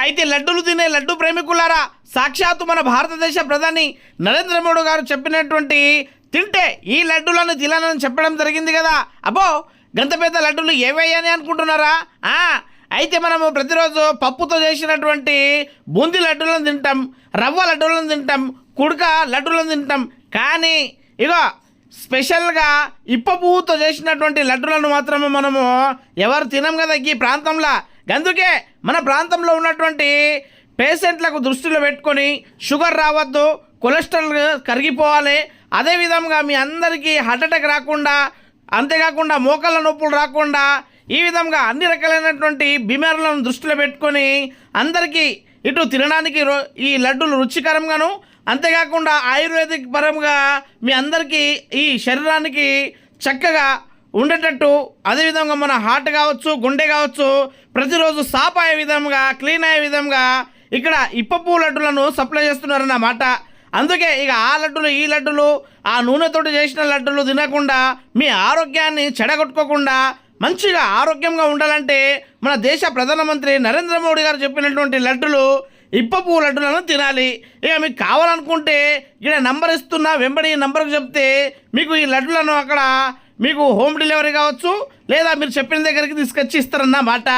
అయితే లడ్డూలు తినే లడ్డు ప్రేమికులారా సాక్షాత్తు మన భారతదేశ ప్రధాని నరేంద్ర మోడీ గారు చెప్పినటువంటి తింటే ఈ లడ్డూలను తినాలని చెప్పడం జరిగింది కదా. అబ్బో గంత పెద్ద లడ్డూలు ఏవయ్యని అనుకుంటున్నారా? అయితే మనము ప్రతిరోజు పప్పుతో చేసినటువంటి బూందీ లడ్డూలను తింటాం రవ్వ లడ్డూలను తింటాం కుడక లడ్డూలను తింటాం. కానీ ఇగో స్పెషల్గా ఇప్ప పువ్వుతో చేసినటువంటి లడ్డులను మాత్రమే మనము ఎవరు తినం కదా ఈ ప్రాంతంలో. అందుకే మన ప్రాంతంలో ఉన్నటువంటి పేషెంట్లకు దృష్టిలో పెట్టుకొని షుగర్ రావద్దు కొలెస్ట్రాల్ కరిగిపోవాలి. అదేవిధంగా మీ అందరికీ హార్ట్ అటాక్ రాకుండా అంతేకాకుండా మోకాళ్ళ నొప్పులు రాకుండా ఈ విధంగా అన్ని రకాలైనటువంటి బీమారులను దృష్టిలో పెట్టుకొని అందరికీ ఇటు తినడానికి రో- ఈ లడ్డూలు రుచికరంగాను అంతేకాకుండా ఆయుర్వేదిక్ పరంగా మీ అందరికీ ఈ శరీరానికి చక్కగా ఉండేటట్టు అదేవిధంగా మన హార్ట్ కావచ్చు గుండె కావచ్చు ప్రతిరోజు సాప్ అయ్యే విధంగా క్లీన్ అయ్యే విధంగా ఇక్కడ ఇప్పపు లడ్డులను సప్లై చేస్తున్నారన్నమాట అందుకే ఇక ఆ లడ్డులు ఈ లడ్డులు ఆ నూనెతోటి చేసిన లడ్డులు తినకుండా మీ ఆరోగ్యాన్ని చెడగొట్టుకోకుండా మంచిగా ఆరోగ్యంగా ఉండాలంటే మన దేశ ప్రధానమంత్రి నరేంద్ర మోడీ గారు చెప్పినటువంటి లడ్డులు ఇప్ప పూలడ్డులను తినాలి. ఇక మీకు కావాలనుకుంటే ఇక్కడ నంబర్ ఇస్తున్నా వెంబడి నంబర్కి చెప్తే మీకు ఈ లడ్డులను అక్కడ మీకు హోమ్ డెలివరీ కావచ్చు లేదా మీరు చెప్పిన దగ్గరికి తీసుకొచ్చి ఇస్తారన్నమాట.